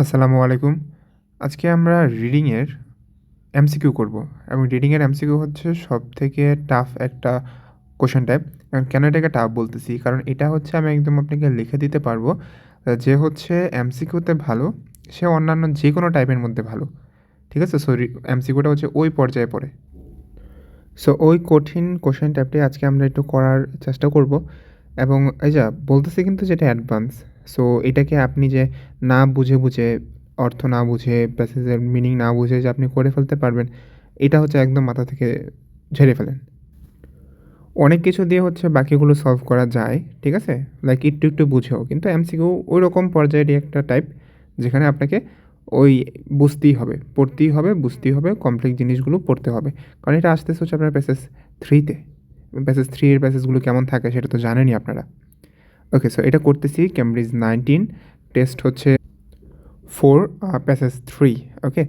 আসসালামু আলাইকুম। আজকে আমরা রিডিংয়ের এমসিকিউ করব এবং রিডিংয়ের এমসিকিউ হচ্ছে সব থেকে টাফ একটা কোশ্চেন টাইপ এবং কেন এটাকে টাফ বলতেছি? কারণ এটা হচ্ছে আমি একদম আপনাকে লিখে দিতে পারব যে হচ্ছে এমসিকিউতে ভালো, সে অন্যান্য যে কোনো টাইপের মধ্যে ভালো। ঠিক আছে? সো এমসিকিউটা হচ্ছে ওই পর্যায়ে পড়ে। সো ওই কঠিন কোশ্চেন টাইপটি আজকে আমরা একটু করার চেষ্টা করব। এবং এই যা, বলতেছি কিন্তু যেটা অ্যাডভান্স সো এটাকে আপনি যে না বুঝে বুঝে, অর্থ না বুঝে প্যাসেজের মিনিং না বুঝে যে আপনি করে ফেলতে পারবেন, এটা হচ্ছে একদম মাথা থেকে ঝেড়ে ফেলেন। অনেক কিছু দিয়ে হচ্ছে বাকিগুলো সলভ করা যায়, ঠিক আছে? লাইক একটু একটু বুঝেও। কিন্তু এমসিকিউ ওই রকম পর্যায়েরই একটা টাইপ যেখানে আপনাকে ওই বুঝতেই হবে, পড়তেই হবে, বুঝতেই হবে কমপ্লেক্স জিনিসগুলো পড়তে হবে। কারণ এটা আসতেছে হচ্ছে আপনার প্যাসেজ থ্রিতে প্যাসেজ থ্রি এর প্যাসেজগুলো কেমন থাকে সেটা তো জানেনই আপনারা। ওকে সো এটা করতেছি ক্যামব্রিজ নাইনটিন টেস্ট হচ্ছে four passage three okay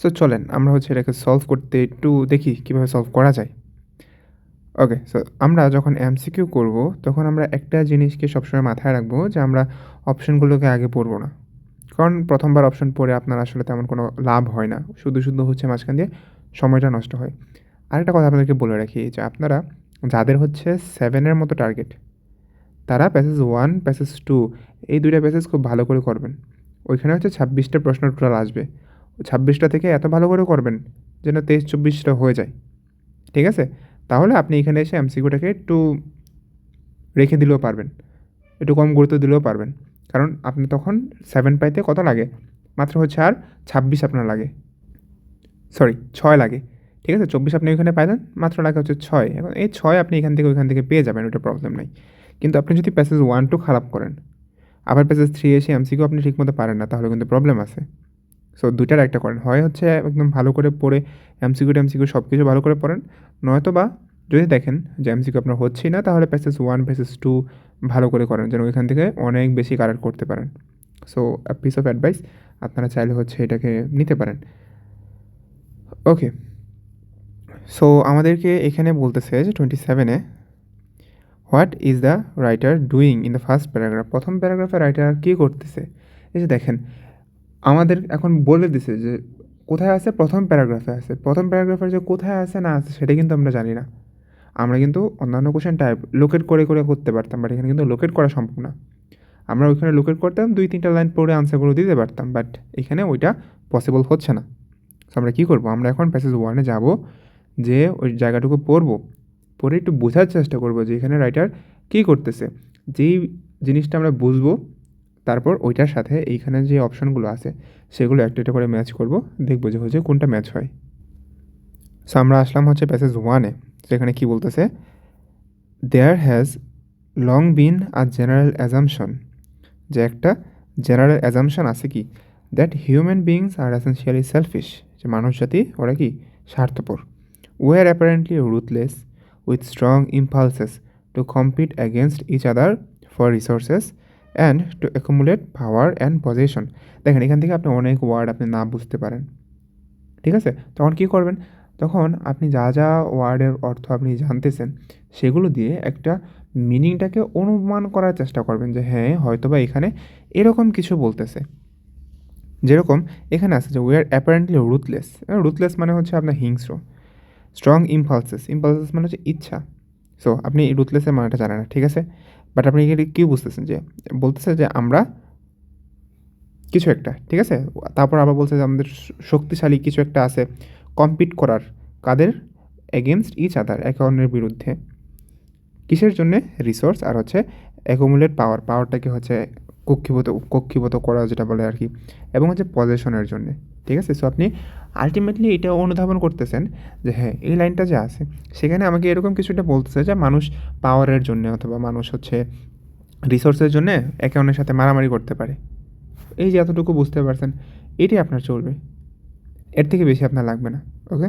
so চলেন, আমরা হচ্ছে এটাকে সলভ করতে একটু দেখি কীভাবে সলভ করা যায়। ওকে সো আমরা যখন এমসিকিউ করব, তখন আমরা একটা জিনিসকে সবসময় মাথায় রাখব যে আমরা অপশনগুলোকে আগে পড়ব না। কারণ প্রথমবার অপশন পড়ে আপনার আসলে তেমন কোনো লাভ হয় না। শুধু শুধু হচ্ছে মাঝখান দিয়ে সময়টা নষ্ট হয়। আরেকটা কথা আপনাদেরকে বলে রাখি যে আপনারা যাদের হচ্ছে সেভেনের মতো টার্গেট তারা প্যাসেজ ওয়ান প্যাসেজ টু এই দুইটা প্যাসেজ খুব ভালো করে করবেন। ওইখানে হচ্ছে ছাব্বিশটা প্রশ্ন টোটাল আসবে। ছাব্বিশটা থেকে এত ভালো করে করবেন যেন তেইশ চব্বিশটা হয়ে যায়। ঠিক আছে? তাহলে আপনি এখানে এসে এমসিকিউটাকে একটু রেখে দিলেও পারবেন। একটু কম গুরুত্ব দিলেও পারবেন। কারণ আপনি তখন সেভেন পাইতে কত লাগে? মাত্র হচ্ছে আর ছাব্বিশ আপনার লাগে। সরি ছয় লাগে। ঠিক আছে? চব্বিশ আপনি ওইখানে পাইলেন, মাত্র লাগে হচ্ছে ছয়। এখন এই ছয় আপনি এখান থেকে ওইখান থেকে পেয়ে যাবেন ওটা প্রবলেম নাই। কিন্তু আপনি যদি প্যাসেজ ওয়ান টু খারাপ করেন, আবার প্যাসেজ থ্রি এসে এমসিকিউ আপনি ঠিকমতো পারেন না, তাহলে কিন্তু প্রবলেম আছে। সো দুইটার একটা করেন। হয় হচ্ছে একদম ভালো করে পড়ে এমসিকিউ টেমসিকিউ সব কিছু ভালো করে পড়েন নয়তো বা যদি দেখেন যে এমসিকিউ আপনার হচ্ছেই না, তাহলে প্যাসেজ ওয়ান প্যাসেজ টু ভালো করে করেন, যেন ওইখান থেকে অনেক বেশি কারেক্ট করতে পারেন। সো পিস অফ অ্যাডভাইস আপনারা চাইলে হচ্ছে এটাকে নিতে পারেন। ওকে সো আমাদেরকে এখানে বলতেছে যে টোয়েন্টি সেভেনে what is the writer doing in the first paragraph? প্রথম প্যারাগ্রাফে রাইটার কী করতেছে? এই যে দেখেন, আমাদের এখন বলে দিছে যে কোথায় আছে? প্রথম প্যারাগ্রাফে আছে। প্রথম প্যারাগ্রাফের যে কোথায় আছে না আছে সেটা কিন্তু আমরা জানি না। আমরা কিন্তু অন্যান্য কোশ্চেন টাইপ লোকেট করে করে করতে পারতাম বাট এখানে কিন্তু লোকেট করা সম্ভব না। আমরা ওইখানে লোকেট করতাম, দুই, তিনটা লাইন পড়ে আনসারগুলো দিতে পারতাম বাট এখানে ওইটা পসিবল হচ্ছে না। সো আমরা কী করব? আমরা এখন প্যাসেজ ওয়ানে যাব, যে ওই জায়গাটুকু পড়ব। পড়ে একটু বোঝার চেষ্টা করব যে এখানে রাইটার কী করতেছে। যেই জিনিসটা আমরা বুঝব, তারপর ওইটার সাথে এইখানে যে অপশনগুলো আছে, সেগুলো একটা একটা করে ম্যাচ করব, দেখব যে হচ্ছে কোনটা ম্যাচ হয়। সো আমরা আসলাম হচ্ছে প্যাসেজ ওয়ানে সেখানে কি বলতেছে there has long been a general assumption যে একটা জেনারেল অ্যাজামশন আছে কি? That human beings are essentially selfish যে মানুষ জাতি, ওরা কি? স্বার্থপর। Were apparently ruthless with strong impulses to compete against each other for resources and to accumulate power and position দেখেন, এখান থেকে আপনি অনেক ওয়ার্ড আপনি না বুঝতে পারেন। ঠিক আছে? তখন কী করবেন? তখন আপনি যা যা ওয়ার্ডের অর্থ আপনি জানতেছেন, সেগুলো দিয়ে একটা মিনিংটাকে অনুমান করার চেষ্টা করবেন যে হ্যাঁ হয়তো বা এখানে এরকম কিছু বলতেছে। যেরকম এখানে আছে যে we are apparently ruthless ruthless মানে হচ্ছে আপনার হিংস্র। স্ট্রং ইম্পালসেস ইম্পালসেস মানে হচ্ছে ইচ্ছা। সো আপনি রুথলেসের মানেটা জানেন না, ঠিক আছে? বাট আপনি এখানে কী বুঝতেছেন যে, বলতেছে যে আমরা কিছু একটা, ঠিক আছে? তারপর আবার বলছে যে আমাদের শক্তিশালী কিছু একটা আছে কম্পিট করার কাদের? এগেনস্ট ইচ আদার একে অন্যের বিরুদ্ধে। কিসের জন্যে? রিসোর্স আর হচ্ছে অ্যাকুমুলেট পাওয়ার পাওয়ারটাকে হচ্ছে কক্ষীভূত, কক্ষিভূত করা যেটা বলে আর কি। এবং হচ্ছে পজিশনের জন্যে, ঠিক আছে? সো আপনি আলটিমেটলি এটা অনুধাবন করতেছেন যে হ্যাঁ এই লাইনটা যে আছে, সেখানে আমাকে এরকম কিছুটা বলতেছে যে মানুষ পাওয়ারের জন্য অথবা মানুষ হচ্ছে রিসোর্সের জন্য একে অন্যের সাথে মারামারি করতে পারে। এই যে এতটুকু বুঝতে পারছেন, এটাই আপনার চলবে। এর থেকে বেশি আপনার লাগবে না ওকে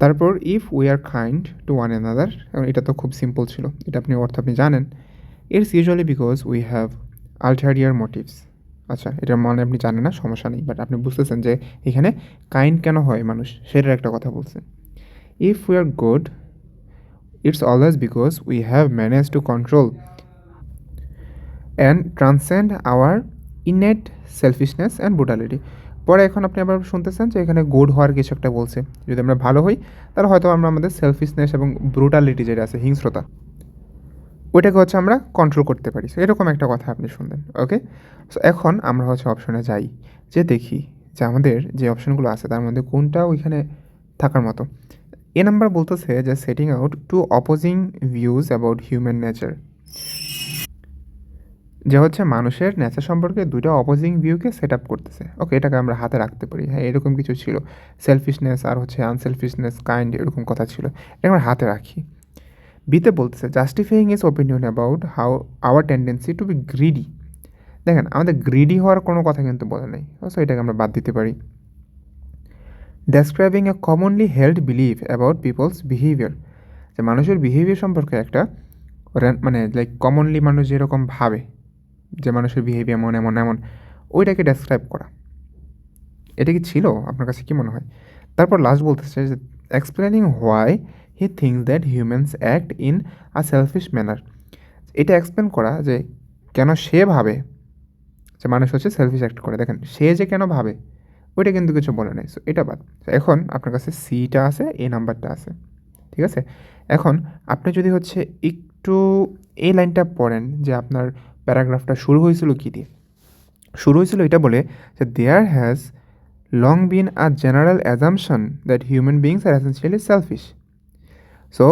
তারপর if we are kind to one another এটা তো খুব সিম্পল ছিল, এটা আপনি অর্থ আপনি জানেন it's usually because we have ulterior motives আচ্ছা এটার মানে আপনি জানেন না, সমস্যা নেই। বাট আপনি বুঝতেছেন যে এখানে কাইন্ড কেন হয় মানুষ? সেটার একটা কথা বলছে if we are good it's always because we have manage to control and transcend our innate selfishness and brutality পরে এখন আপনি আবার শুনতেছেন যে এখানে গুড হওয়ার কিছু একটা বলছে। যদি আমরা ভালো হই, তাহলে হয়তো আমরা আমাদের সেলফিশনেস এবং ব্রুটালিটি যেটা আছে, হিংস্রতা ওইটাকে হচ্ছে আমরা কন্ট্রোল করতে পারি। সো এরকম একটা কথা আপনি শুনলেন ওকে সো এখন আমরা হচ্ছে অপশনে যাই, যে দেখি যে আমাদের যে অপশনগুলো আছে, তার মধ্যে কোনটা ওইখানে থাকার মতো। এ নাম্বার বলতেছে যে setting out two opposing views about human nature যে হচ্ছে মানুষের নেচার সম্পর্কে দুটো অপোজিং ভিউকে সেট আপ করতেছে। ওকে এটাকে আমরা হাতে রাখতে পারি। হ্যাঁ এরকম কিছু ছিল। সেলফিশনেস আর হচ্ছে আনসেলফিশনেস কাইন্ড এরকম কথা ছিল। এটা আমরা হাতে রাখি। বিতে বলতেছে justifying his opinion about how our tendency to be greedy দেখেন, আমাদের গ্রিডি হওয়ার কোনো কথা কিন্তু বলে নেই। সো এটাকে আমরা বাদ দিতে পারি। Describing a commonly held believe about people's behaviour যে মানুষের বিহেভিয়ার সম্পর্কে একটা মানে লাইক কমনলি মানুষ যেরকম ভাবে, যে মানুষের বিহেভিয়ার এমন এমন এমন, ওইটাকে ডেসক্রাইব করা। এটা কি ছিল? আপনার কাছে কি মনে হয়? তারপর লাস্ট বলতেছে যে explaining why he thinks that humans act in a selfish manner এটা এক্সপ্লেন করা যে কেন সে ভাবে যে মানুষ হচ্ছে সেলফিশ অ্যাক্ট করে। দেখেন, সে যে কেন ভাবে, ওইটা কিন্তু কিছু বলে নাই। সো এটা বাদ। এখন আপনার কাছে সিটা আছে এ নাম্বারটা আছে। ঠিক আছে? এখন আপনি যদি হচ্ছে একটু এই লাইনটা পড়েন যে আপনার প্যারাগ্রাফটা শুরু হয়েছিল কী দিয়ে। শুরু হয়েছিল এটা বলে যে there has long been a general assumption that human beings are essentially selfish so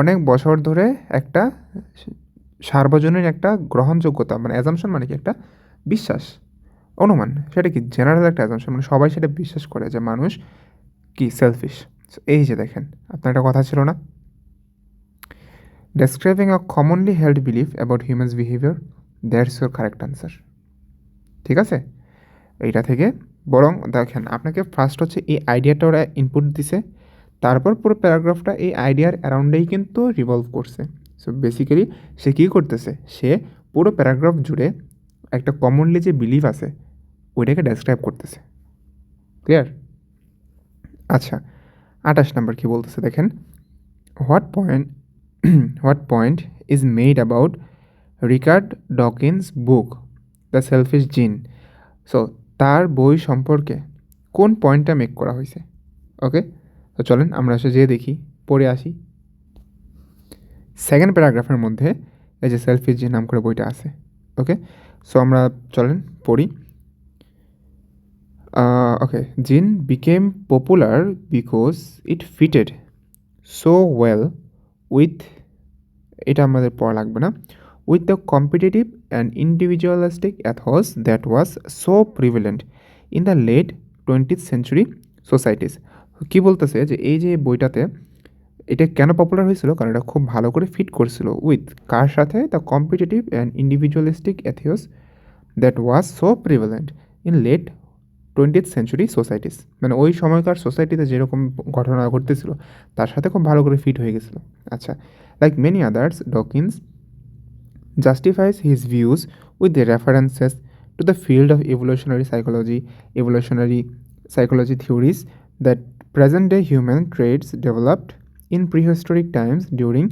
অনেক বছর ধরে একটা সার্বজনীন একটা গ্রহণযোগ্যতা মানে অ্যাজামশন মানে কি? একটা বিশ্বাস, অনুমান। সেটা কি? জেনারেল একটা অ্যাজামশন মানে সবাই সেটা বিশ্বাস করে যে মানুষ কি? সেলফিশ এই যে দেখেন, আপনার একটা কথা ছিল না? Describing a commonly held belief about humans behaviour that's your correct answer ঠিক আছে? এইটা থেকে বরং দেখেন, আপনাকে ফার্স্ট হচ্ছে এই আইডিয়াটা ওরা ইনপুট দিছে। তারপর পুরো প্যারাগ্রাফটা এই আইডিয়ার অ্যারাউন্ডেই কিন্তু রিভলভ করছে। সো বেসিক্যালি সে কী করতেছে? সে পুরো প্যারাগ্রাফ জুড়ে একটা কমনলি যে বিলিভ আছে, ওইটাকে ডেসক্রাইব করতেছে। ক্লিয়ার আচ্ছা আঠাশ নাম্বার কী বলতেছে দেখেন? What point what point is made about Richard Dawkins book the selfish gene so তার বই সম্পর্কে কোন পয়েন্টটা মেক করা হয়েছে? ওকে তো চলেন আমরা এসে যেয়ে দেখি, পড়ে আসি। সেকেন্ড প্যারাগ্রাফের মধ্যে এই যে সেলফি যে নাম করে বইটা আছে ওকে সো আমরা চলেন পড়ি। Okay gene became popular because it fitted so well with এটা আমাদের পড়া লাগবে না with the competitive and individualistic ethos that was so prevalent in the late twentieth century societies কী বলতেছে যে এই যে বইটাতে এটা কেন পপুলার হয়েছিল? কারণ এটা খুব ভালো করে ফিট করছিল উইথ কার সাথে? The competitive and individualistic ethos that was so prevalent in late twentieth century societies মানে ওই সময়কার সোসাইটিতে যেরকম ঘটনা ঘটতেছিল, তার সাথে খুব ভালো করে ফিট হয়ে গেছিল। আচ্ছা like many others Dawkins justifies his views with the references to the field of evolutionary psychology evolutionary psychology theories that present day human traits developed in prehistoric times during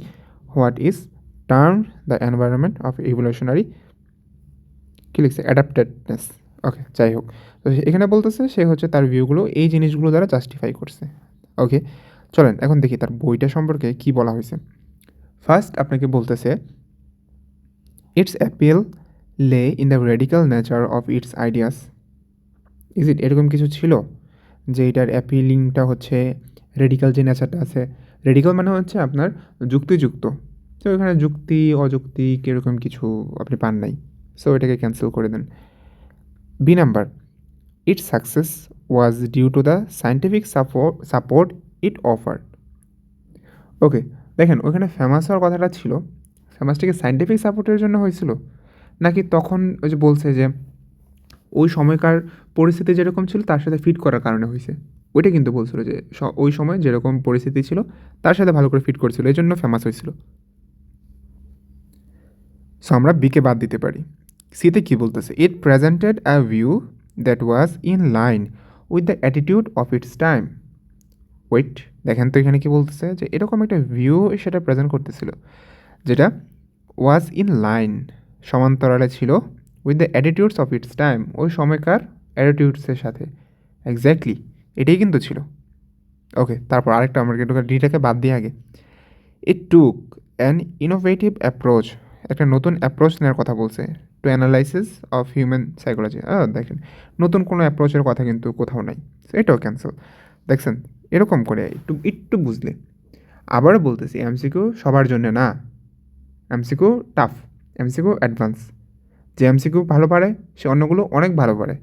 what is termed the environment of evolutionary কি লিখছে অ্যাডাপ্টেডনেস ওকে যাই হোক। তো এখানে বলতেছে, সে হচ্ছে তার ভিউগুলো এই জিনিসগুলো দ্বারা জাস্টিফাই করছে। ওকে চলেন, এখন দেখি তার বইটা সম্পর্কে কি বলা হয়েছে। ফার্স্ট আপনাকে বলতেছে its appeal lay in the radical nature of its ideas is it এরকম কিছু ছিল? যে এটার অ্যাপিলিংটা হচ্ছে রেডিক্যাল যে নেচারটা আছে। রেডিক্যাল মানে হচ্ছে আপনার যুক্তিযুক্ত। তো এখানে যুক্তি, অযুক্তি কীরকম কিছু আপনি পান নাই। সো এটাকে ক্যান্সেল করে দেন। B number it success was due to the scientific support support it offer okay দেখেন, ওখানে ফেমাস হওয়ার কথাটা ছিল। ফেমাসটাকে সায়েন্টিফিক সাপোর্টের জন্য হয়েছিল? নাকি তখন ওই যে বলছে যে ওই সময়কার পরিস্থিতি যেরকম ছিল, তার সাথে ফিট করার কারণে হয়েছে ওইটা কিন্তু বলছিল যে ওই সময় যেরকম পরিস্থিতি ছিল, তার সাথে ভালো করে ফিট করছিল এই জন্য ফেমাস হয়েছিল সো আমরা বিকে বাদ দিতে পারি। সিতে কি বলতেছে? It presented a view that was in line with the attitude of its time wait দেখেন তো এখানে কি বলতেছে? যে, এরকম একটা ভিউ সেটা প্রেজেন্ট করতেছিল, যেটা ওয়াজ ইন লাইন সমান্তরালে ছিল with the attitudes of its time ওই সময়কার অ্যাটিটিউডসের সাথে। এক্স্যাক্টলি এটাই কিন্তু ছিল। ওকে তারপর আরেকটা আমরা একটু ডিটাকে বাদ দিয়ে আগে। It took an innovative approach একটা নতুন অ্যাপ্রোচ নেওয়ার কথা বলছে to analysis of human psychology দেখেন, নতুন কোনো অ্যাপ্রোচের কথা কিন্তু কোথাও নাই এটাও ক্যান্সেল দেখছেন, এরকম করে একটু একটু বুঝলে। আবারও বলতেছি এমসিকিউ সবার জন্য না। এমসিকিউ টাফ এমসিকিউ অ্যাডভান্স যে এমসিকিউ ভালো পারে, সে অন্যগুলো অনেক ভালো পারে।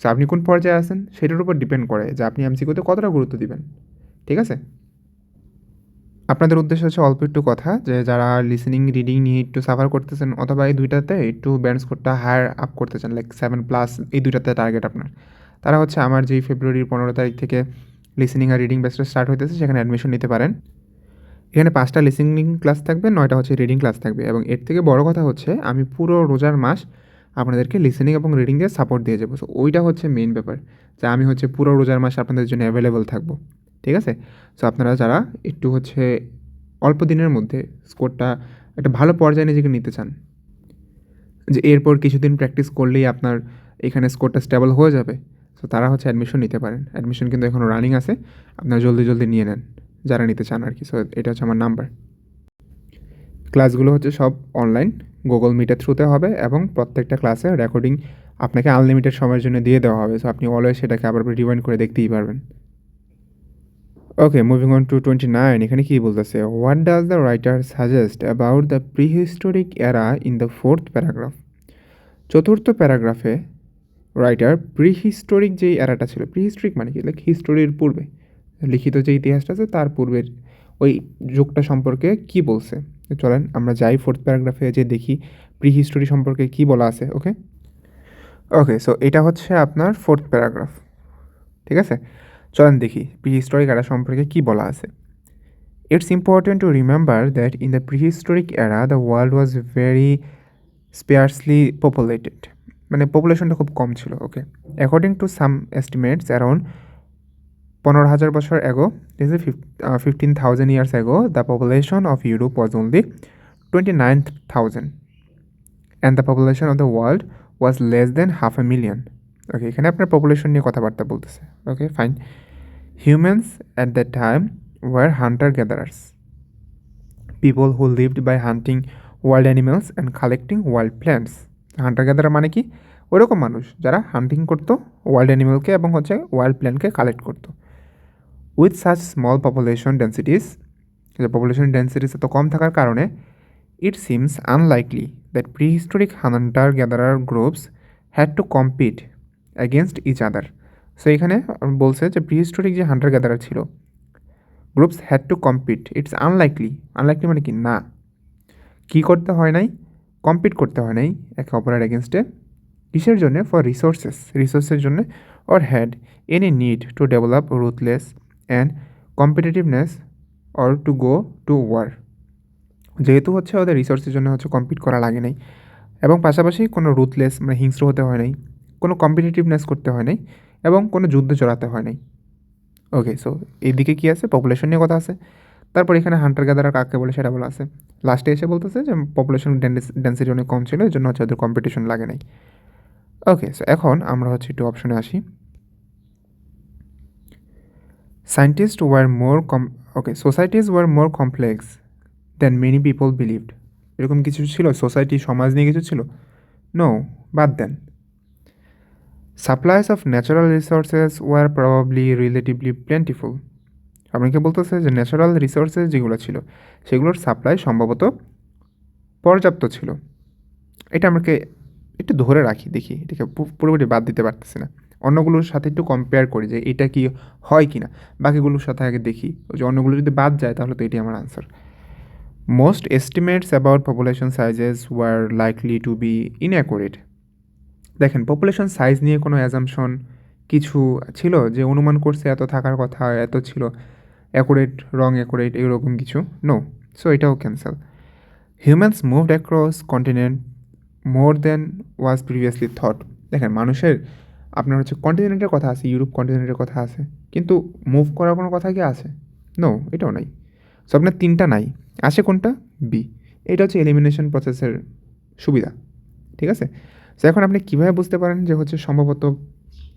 সো আপনি কোন পর্যায়ে আছেন সেটার উপর ডিপেন্ড করে যে আপনি এমসিকিউতে কতটা গুরুত্ব দিবেন। ঠিক আছে? আপনাদের উদ্দেশ্য হচ্ছে অল্প একটু কথা, যে যারা লিসেনিং রিডিং নিয়ে একটু সাফার করতেছেন অথবা এই দুইটাতে একটু ব্যান্ড স্কোরটা হায়ার আপ করতে চান লাইক সেভেন প্লাস এই দুইটাতে টার্গেট আপনার। তারা হচ্ছে আমার যেই ফেব্রুয়ারির পনেরো তারিখ থেকে লিসেনিং আর রিডিং ব্যাচটা স্টার্ট হইতেছে, সেখানে অ্যাডমিশন নিতে পারেন। এখানে পাঁচটা লিসেনিং ক্লাস থাকবে, নয়টা হচ্ছে রিডিং ক্লাস থাকবে এবং এর থেকে বড় কথা হচ্ছে আমি পুরো রোজার মাস আপনাদেরকে লিসেনিং এবং রিডিং দিয়ে সাপোর্ট দিয়ে যাব। সো ওইটা হচ্ছে মেইন ব্যাপার যে আমি হচ্ছে পুরো রোজার মাস আপনাদের জন্য অ্যাভেলেবল থাকব। ঠিক আছে? সো আপনারা যারা একটু হচ্ছে অল্প দিনের মধ্যে স্কোরটা একটা ভালো পর্যায়ে নিজেকে নিতে চান, যে এরপর কিছুদিন প্র্যাকটিস করলেই আপনার এখানে স্কোরটা স্টেবল হয়ে যাবে সো তারা হচ্ছে অ্যাডমিশন নিতে পারেন। অ্যাডমিশন কিন্তু এখনও রানিং আছে, আপনারা জলদি জলদি নিয়ে নেন। যারা নিতে চান আর কি। সো এটা হচ্ছে আমার নাম্বার ক্লাসগুলো হচ্ছে সব অনলাইন গুগল মিটের থ্রুতে হবে এবং প্রত্যেকটা ক্লাসে রেকর্ডিং আপনাকে আনলিমিটেড সময়ের জন্য দিয়ে দেওয়া হবে। সো আপনি অলওয়েজ সেটাকে আবার রিওয়াইন্ড করে দেখতেই পারবেন। Okay moving on to twenty nine এখানে কী বলতেছে? What does the writer suggest about the prehistoric era in the fourth paragraph চতুর্থ প্যারাগ্রাফে রাইটার প্রিহিস্টোরিক যেই এরাটা ছিল প্রিহিস্টোরিক মানে কি? লাইক হিস্টোরির পূর্বে। লিখিত যে ইতিহাসটা আছে, তার পূর্বের ওই যুগটা সম্পর্কে কি বলছে? চলেন, আমরা যাই ফোর্থ প্যারাগ্রাফে যে দেখি প্রি হিস্টোরি সম্পর্কে কি বলা আছে ওকে ওকে সো এটা হচ্ছে আপনার ফোর্থ প্যারাগ্রাফ ঠিক আছে? চলেন দেখি প্রি হিস্টোরিক এরা সম্পর্কে কি বলা আছে। It's important to remember that in the prehistoric era the world was very sparsely populated মানে পপুলেশনটা খুব কম ছিল okay according to some estimates around পনেরো হাজার বছর ago this is fifteen thousand years ago the population of Europe was only twenty nine thousand and the population of the world was less than half a million okay এখানে আপনার population নিয়ে কথাবার্তা বলতেছে। Okay fine humans at that time were hunter gatherers people who lived by hunting wild animals and collecting wild plants hunter gatherer মানে কি? ওরকম মানুষ যারা হান্টিং করতো ওয়াইল্ড অ্যানিমেলকে এবং হচ্ছে ওয়াইল্ড প্ল্যান্টকে কালেক্ট করতো। With such small population densities যে পপুলেশন ডেন্সিটিস এত কম থাকার কারণে it seems unlikely that prehistoric hunter gatherer groups had to compete against each other so এখানে বলছে যে প্রি হিস্টোরিক যে হান্টার গ্যাদারার ছিল groups had to compete it's unlikely unlikely মানে কি? না। কী করতে হয় নাই? কম্পিট করতে হয় নাই একে অপরের এগেনস্টে কিসের জন্য? ফর রিসোর্সেস রিসোর্সের জন্য। Or had any need to develop ruthless and competitiveness or to go to war যেহেতু হচ্ছে ওদের রিসোর্সের জন্য হচ্ছে কম্পিট করা লাগে নাই এবং পাশাপাশি কোনো রুথলেস মানে হিংস্র হতে হয় নাই, কোনো কম্পিটিটিভনেস করতে হয় নাই এবং কোনো যুদ্ধ চড়াতে হয় নাই। ওকে সো এইদিকে কী আছে? পপুলেশন নিয়ে কথা আছে। তারপর এখানে হান্টার গ্যাদার কাকে বলে সেটা বলা আছে। লাস্টে এসে বলতেছে যে পপুলেশন ডেন্সিটি অনেক কম ছিল, এর জন্য হচ্ছে ওদের কম্পিটিশন লাগে নাই। ওকে সো এখন আমরা হচ্ছে একটু অপশনে আসি। Scientist were more come okay societies were more complex than many people believed এরকম কিছু ছিল? সোসাইটি সমাজ নিয়ে কিছু ছিল? নো বাদ দেন। Supplies of natural resources were probably relatively plentiful আপনাকে বলতেছে যে ন্যাচারাল রিসোর্সেস যেগুলো ছিল, সেগুলোর সাপ্লাই সম্ভবত পর্যাপ্ত ছিল। এটা আমাকে একটু ধরে রাখি, দেখি। এটাকে পুরোপুরি বাদ দিতে পারতেছি না। অন্যগুলোর সাথে একটু কম্পেয়ার করি যে এটা কি হয় কি না বাকিগুলোর সাথে আগে দেখি। যে অন্যগুলো যদি বাদ যায় তাহলে তো এটি আমার answer most estimates about population sizes were likely to be inaccurate দেখেন পপুলেশন সাইজ নিয়ে কোনো অ্যাজামশন কিছু ছিল যে অনুমান করছে এত থাকার কথা, এত ছিল অ্যাকুরেট রং অ্যাকুরেট এরকম কিছু? নো সো এটাও cancel humans moved across continent more than was previously thought দেখেন, মানুষের আপনার হচ্ছে কন্টিনেন্টের কথা আছে ইউরোপ কন্টিনেন্টের কথা আছে, কিন্তু মুভ করার কোনো কথা কি আছে? নো এটাও নাই। সো আপনার তিনটা নাই। আছে কোনটা? বি এটা হচ্ছে এলিমিনেশন প্রসেসের সুবিধা। ঠিক আছে? সো এখন আপনি কীভাবে বুঝতে পারেন যে হচ্ছে সম্ভবত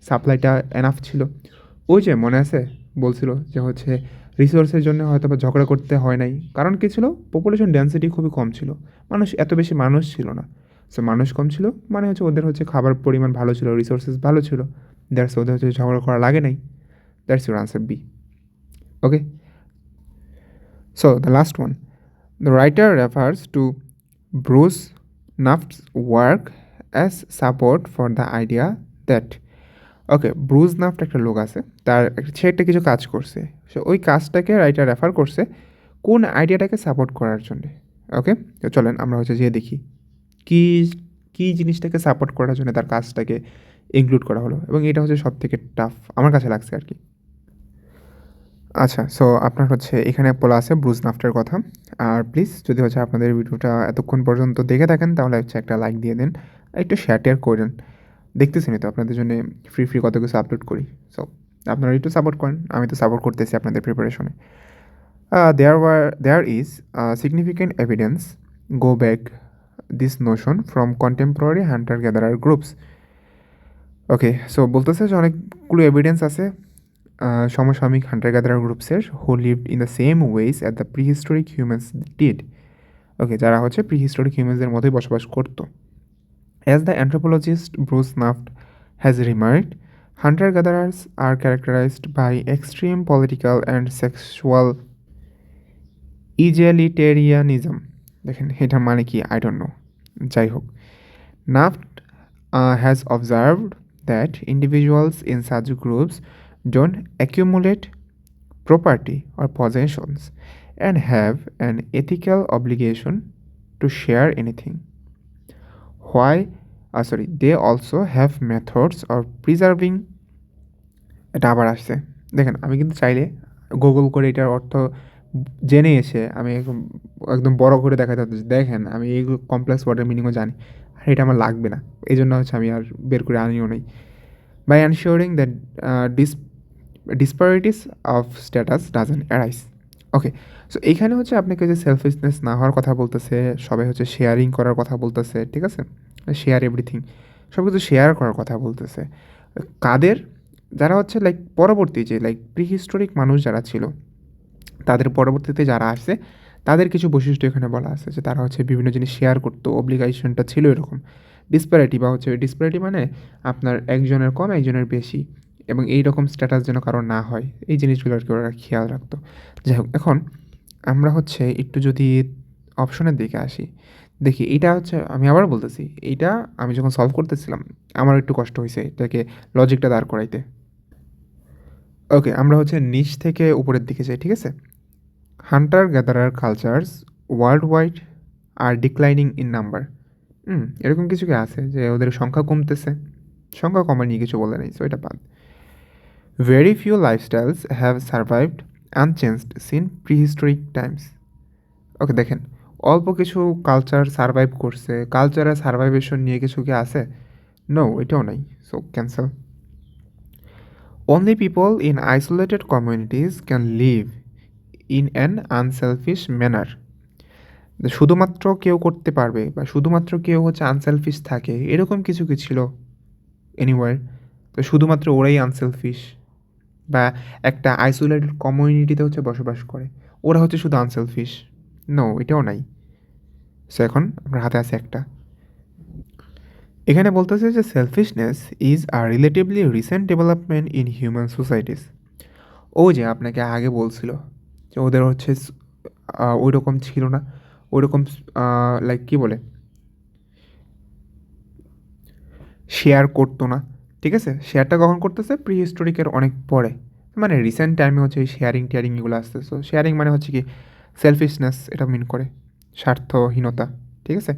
সাপ্লাইটা এনাফ ছিল? ওই যে মনে আছে? বলছিল যে হচ্ছে রিসোর্সের জন্য হয়তো বা ঝগড়া করতে হয় নাই। কারণ কী ছিল? পপুলেশন ডেন্সিটি খুবই কম ছিল। মানুষ, এত বেশি মানুষ ছিল না। সো মানুষ কম ছিল মানে হচ্ছে ওদের হচ্ছে খাবার পরিমাণ ভালো ছিল রিসোর্সেস ভালো ছিল। দ্যাটস ওদের হচ্ছে ঝগড়া করা লাগে নাই। That's your answer B okay so the last one the writer refers to Bruce Knauft's work as support for the idea that okay Bruce Knauft একটা লোক আছে, তার সে একটা কিছু কাজ করছে। সো ওই কাজটাকে রাইটার রেফার করছে কোন আইডিয়াটাকে সাপোর্ট করার জন্যে। ওকে চলেন আমরা হচ্ছে যেয়ে দেখি। কী কী জিনিসটাকে সাপোর্ট করার জন্য তার কাজটাকে ইনক্লুড করা হলো? এবং এটা হচ্ছে সব থেকে টাফ আমার কাছে লাগছে আর কি। আচ্ছা সো আপনার হচ্ছে এখানে বলা আছে ব্রুজ নাফটের কথা। আর প্লিজ যদি হচ্ছে আপনাদের ভিডিওটা এতক্ষণ পর্যন্ত দেখে থাকেন, তাহলে হচ্ছে একটা লাইক দিয়ে দেন। আর একটু শেয়ার টেয়ার করেন দেখতেছেনই তো, আপনাদের জন্য ফ্রি ফ্রি কত কিছু আপলোড করি। সো আপনারা একটু সাপোর্ট করেন, আমি তো সাপোর্ট করতেছি আপনাদের প্রিপারেশনে there were there is significant evidence go back this notion from contemporary hunter gatherer groups okay so বলতেছে যে অনেকগুলো এভিডেন্স আছে সমসাময়িক hunter gatherer গ্রুপসের who lived in the same ways at the prehistoric humans did okay যারা হচ্ছে pre historic হিউম্যান্সদের মতোই বসবাস করতো। As the anthropologist Bruce Naft has remarked, hunter gatherers are characterized by extreme political and sexual egalitarianism. দেখেন এটার মানে কি? I don't know যাই হোক, Knauft has observed that individuals in such groups don't accumulate property or possessions and have an ethical obligation to share anything why sorry they also have methods or preserving এটা আবার আসছে। দেখেন, আমি কিন্তু চাইলে Google করে এটার অর্থ জেনে এসে আমি একদম বড় করে দেখাতে পারতেছি দেখেন, আমি এইগুলো কমপ্লেক্স ওয়ার্ডের মিনিংও জানি, আর এটা আমার লাগবে না। এই জন্য হচ্ছে আমি আর বের করে আনিও নেই। By ensuring that dis disparities of status doesn't arise okay so এইখানে হচ্ছে আপনাকে যে সেলফিশনেস না হওয়ার কথা বলতেছে, সবাই হচ্ছে শেয়ারিং করার কথা বলতেছে, ঠিক আছে? শেয়ার এভরিথিং সব কিছু শেয়ার করার কথা বলতেছে। কাদের? যারা হচ্ছে লাইক পরবর্তী যে লাইক প্রিহিস্টোরিক মানুষ যারা ছিল তাদের পরবর্তীতে যারা আসছে, তাদের কিছু বৈশিষ্ট্য এখানে বলা আছে যে তারা হচ্ছে বিভিন্ন জিনিস শেয়ার করতো অব্লিগেশনটা ছিল এরকম। ডিসপ্যারিটি বা হচ্ছে ডিসপ্যারিটি মানে আপনার একজনের কম, একজনের বেশি এবং এই রকম স্ট্যাটাস যেন কারও না হয়, এই জিনিসগুলো আর কি ওরা খেয়াল রাখতো। যাই হোক, এখন আমরা হচ্ছে একটু যদি অপশনের দিকে আসি, দেখি এটা হচ্ছে আমি আবার বলতেছি, এইটা আমি যখন সলভ করতেছিলাম আমার একটু কষ্ট হয়েছে এটাকে লজিকটা দাঁড় করাইতে। ওকে আমরা হচ্ছে নিচ থেকে উপরের দিকে যাই, ঠিক আছে? Hunter gatherer cultures world wide are declining in number hmm, এরকম কিছু কি আছে যে ওদের সংখ্যা কমতেছে? সংখ্যা কমা নিয়ে কিছু বলে নেই সো এটা বাদ। Very few lifestyles have survived unchanged since prehistoric times okay দেখেন, অল্প কিছু কালচার সার্ভাইভ করছে কালচারের সার্ভাইভেশন নিয়ে কিছু কি আছে? নো এটাও নাই so cancel only people in isolated communities can live in an unselfish manner শুধুমাত্র কেউ করতে পারবে বা শুধুমাত্র কেউ হচ্ছে আনসেলফিশ থাকে, এরকম কিছু কি ছিল? এনিওয়ার তো শুধুমাত্র ওরাই আনসেলফিশ বা একটা আইসোলেটেড কমিউনিটিতে হচ্ছে বসবাস করে। ওরা হচ্ছে শুধু আনসেলফিশ নো এটাও নাই। সো এখন আপনার হাতে আছে একটা। এখানে বলতেছে যে selfishness is a relatively recent development in human societies ও যে আপনাকে আগে বলছিল। যে ওদের হচ্ছে ওই রকম ছিল না। ওই রকম লাইক কী বলে? শেয়ার করতো না। ঠিক আছে? শেয়ারটা কখন করতেছে? প্রি হিস্টোরিকের অনেক পরে। মানে রিসেন্ট টাইমে হচ্ছে এই শেয়ারিং টেয়ারিং এগুলো আসতে সো শেয়ারিং মানে হচ্ছে কি সেলফিশনেস এটা মিন করে। স্বার্থহীনতা। ঠিক আছে?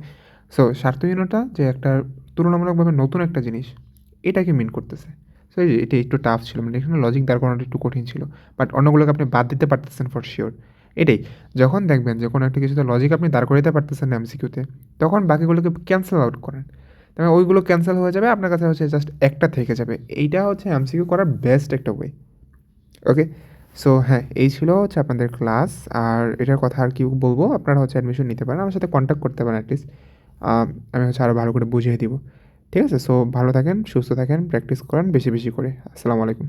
সো স্বার্থহীনতা যে একটা তুলনামূলকভাবে নতুন একটা জিনিস, এটাকে মিন করতেছে। সো এটা একটু টাফ ছিল মানে এখানে লজিক দাঁড় করানোটা একটু কঠিন ছিল। বাট অন্যগুলোকে আপনি বাদ দিতে পারতেছেন ফর শিওর এটাই, যখন দেখবেন যে কোনো একটা কিছুতে লজিক আপনি দাঁড় করাতে পারতেছেন না এমসিকিউতে তখন বাকিগুলোকে ক্যান্সেল আউট করেন। তবে ওইগুলো ক্যান্সেল হয়ে যাবে, আপনার কাছে হচ্ছে জাস্ট একটা থেকে যাবে। এইটা হচ্ছে এমসিকিউ করার বেস্ট একটা ওয়ে ওকে সো হ্যাঁ এই ছিল হচ্ছে আপনাদের ক্লাস আর এটার কথা আর কি বলব? আপনারা হচ্ছে অ্যাডমিশন নিতে পারেন। আমার সাথে কন্ট্যাক্ট করতে পারেন অ্যাটলিস্ট আমি হচ্ছে আরও ভালো করে বুঝিয়ে দিব। ঠিক আছে? সো ভালো থাকেন, সুস্থ থাকেন, প্র্যাকটিস করেন বেশি, বেশি করে। আসসালামু আলাইকুম।